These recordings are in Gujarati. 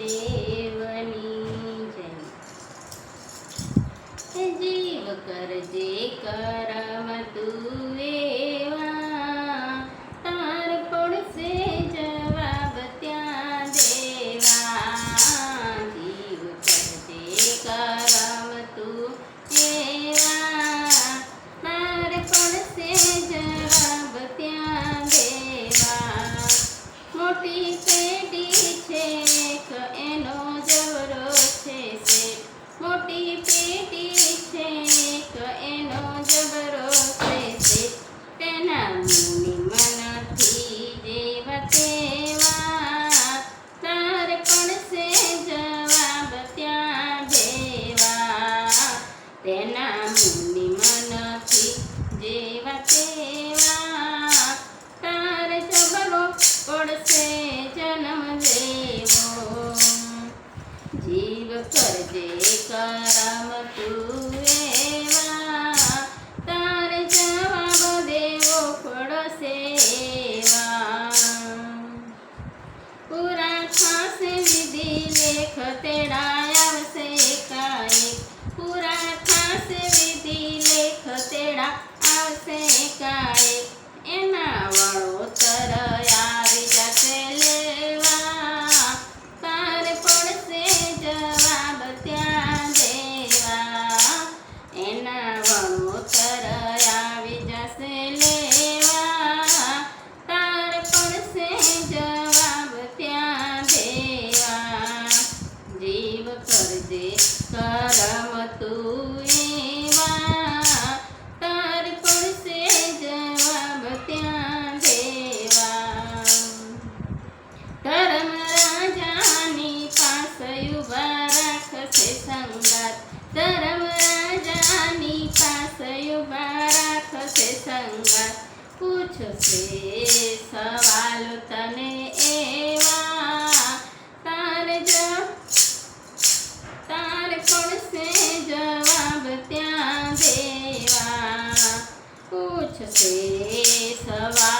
દેવની જય. જીવ કરજે કરમ તુએ એવી પેઢી છે એનો જવરો છે મોટી પેઢી છે जय काराम तू ધર્મ રાજાની પાસે ઊભા રાખશે સંગા પૂછશે સવાલ તને એવા. તારે જ, તારે પડશે જવાબ ત્યાં દેવા. પૂછશે સવાલ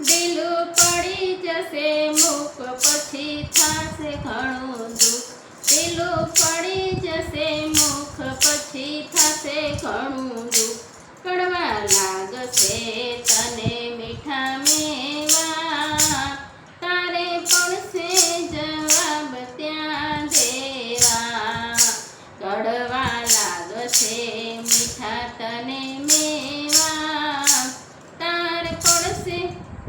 દિલું પડી જશે, મુખ પછી થશે ઘણું દુઃખ. દિલ પડી જશે, મુખ પછી થશે ઘણું દુઃખ. પડવા લાગશે તને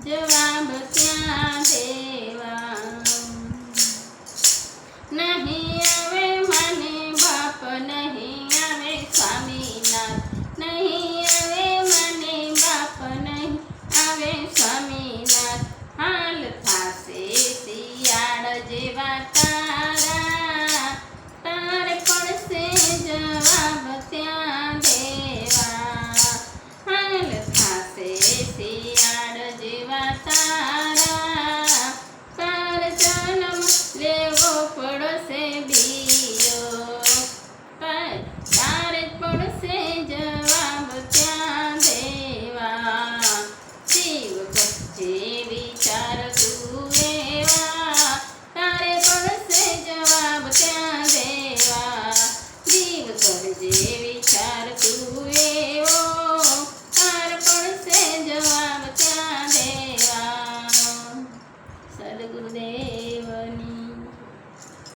Chưa 陪 શિયાળ જેવા